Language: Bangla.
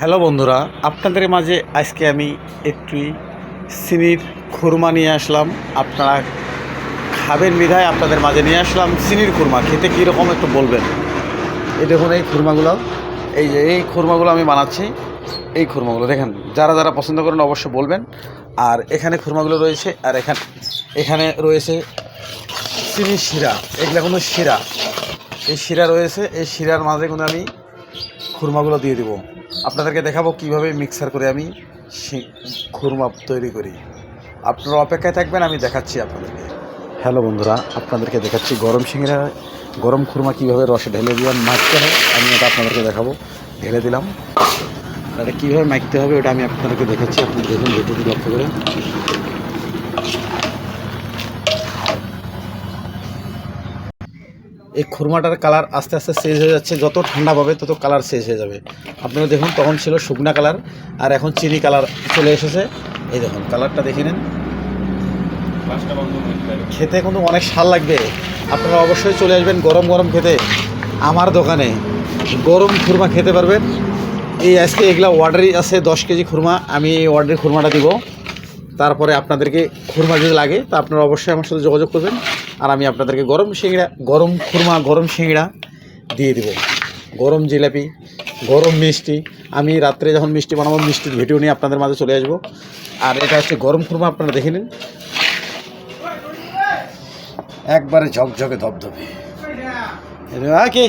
হ্যালো বন্ধুরা, আপনাদের মাঝে আজকে আমি একটি সিনির খুরমা নিয়ে আসলাম। আপনারা খাবেন বিধায় আপনাদের মাঝে নিয়ে আসলাম সিনির খুরমা। খেতে কীরকম একটু বলবেন? এই দেখুন এই খুরমাগুলো, এই যে এই খুরমাগুলো আমি বানাচ্ছি, এই খুরমাগুলো দেখেন, যারা যারা পছন্দ করেন অবশ্যই বলবেন। আর এখানে খুরমাগুলো রয়েছে, আর এখানে এখানে রয়েছে চিনি শিরা, এগুলো কোনো শিরা। এই শিরা রয়েছে, এই শিরার মাঝে কোনো আমি খুরমাগুলো দিয়ে দেবো। আপনাদেরকে দেখাবো কীভাবে মিক্সার করে আমি খুরমা তৈরি করি। আপনারা অপেক্ষায় থাকবেন, আমি দেখাচ্ছি আপনাদেরকে। হ্যালো বন্ধুরা, আপনাদেরকে দেখাচ্ছি গরম সিংড়া। গরম খুরমা কীভাবে রসে ঢেলে দিলাম মাখতে হয়, আমি এটা আপনাদেরকে দেখাবো। ঢেলে দিলাম। এটা কীভাবে মাখতে হবে ওটা আমি আপনাদেরকে দেখাচ্ছি। আপনি দেখুন ভিডিওটি লক্ষ্য করে। এই খুরমাটার কালার আস্তে আস্তে শেষ হয়ে যাচ্ছে। যত ঠান্ডা পাবে, তত কালার শেষ হয়ে যাবে। আপনারা দেখুন, তখন ছিল শুকনা কালার, আর এখন চিনি কালার চলে এসেছে। এই দেখুন, কালারটা দেখে নিন। খেতে কিন্তু অনেক স্বাদ লাগবে। আপনারা অবশ্যই চলে আসবেন গরম গরম খেতে। আমার দোকানে গরম খুরমা খেতে পারবেন। এই আজকে এগুলা অর্ডারই আছে দশ কেজি খুরমা। আমি এই অর্ডারের খুরমাটা দিব। তারপরে আপনাদেরকে খুরমা যদি লাগে, তা আপনারা অবশ্যই আমার সাথে যোগাযোগ করবেন। আর আমি আপনাদেরকে গরম সিংড়া, গরম খুরমা, গরম সিংড়া দিয়ে দেবো। গরম জিলাপি, গরম মিষ্টি। আমি রাত্রে যখন মিষ্টি বানাবো, মিষ্টির ভিডিও নিয়ে আপনাদের মাঝে চলে আসব। আর এটা হচ্ছে গরম খুরমা, আপনারা দেখে নিন। একবারে ঝকঝকে এটা কি?